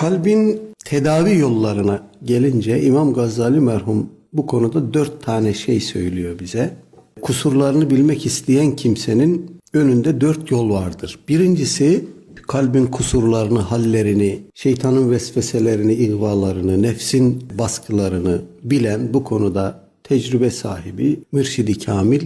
Kalbin tedavi yollarına gelince İmam Gazali merhum bu konuda dört tane şey söylüyor bize. Kusurlarını bilmek isteyen kimsenin önünde dört yol vardır. Birincisi kalbin kusurlarını, hallerini, şeytanın vesveselerini, ihvalarını, nefsin baskılarını bilen bu konuda tecrübe sahibi, mürşidi kamil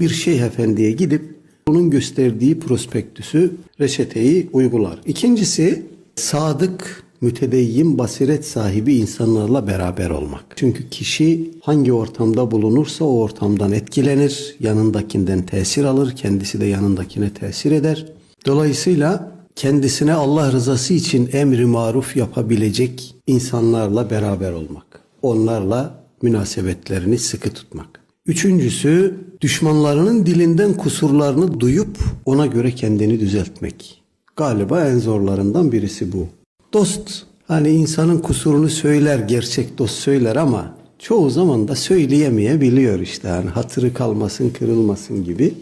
bir şeyh efendiye gidip onun gösterdiği prospektüsü, reçeteyi uygular. İkincisi sadık, mütedeyyin, basiret sahibi insanlarla beraber olmak. Çünkü kişi hangi ortamda bulunursa o ortamdan etkilenir, yanındakinden tesir alır, kendisi de yanındakine tesir eder. Dolayısıyla kendisine Allah rızası için emri maruf yapabilecek insanlarla beraber olmak. Onlarla münasebetlerini sıkı tutmak. Üçüncüsü düşmanlarının dilinden kusurlarını duyup ona göre kendini düzeltmek. Galiba en zorlarından birisi bu. Dost hani insanın kusurunu söyler, gerçek dost söyler ama çoğu zaman da söyleyemeyebiliyor işte. Yani hatırı kalmasın, kırılmasın gibi.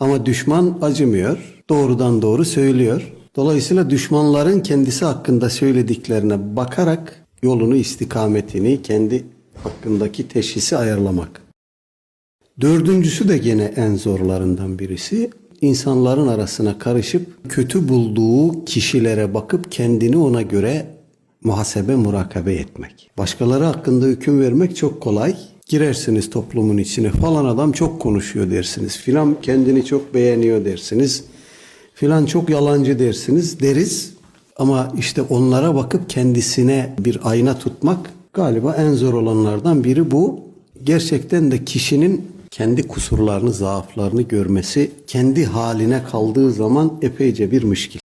Ama düşman acımıyor. Doğrudan doğru söylüyor. Dolayısıyla düşmanların kendisi hakkında söylediklerine bakarak yolunu, istikametini, kendi hakkındaki teşhisi ayarlamak. Dördüncüsü de gene en zorlarından birisi insanların arasına karışıp kötü bulduğu kişilere bakıp kendini ona göre muhasebe murakabe etmek. Başkaları hakkında hüküm vermek çok kolay. Girersiniz toplumun içine falan adam çok konuşuyor dersiniz. Filan kendini çok beğeniyor dersiniz. Filan çok yalancı dersiniz deriz. Ama işte onlara bakıp kendisine bir ayna tutmak galiba en zor olanlardan biri bu. Gerçekten de kişinin kendi kusurlarını, zaaflarını görmesi kendi haline kaldığı zaman epeyce bir müşkil.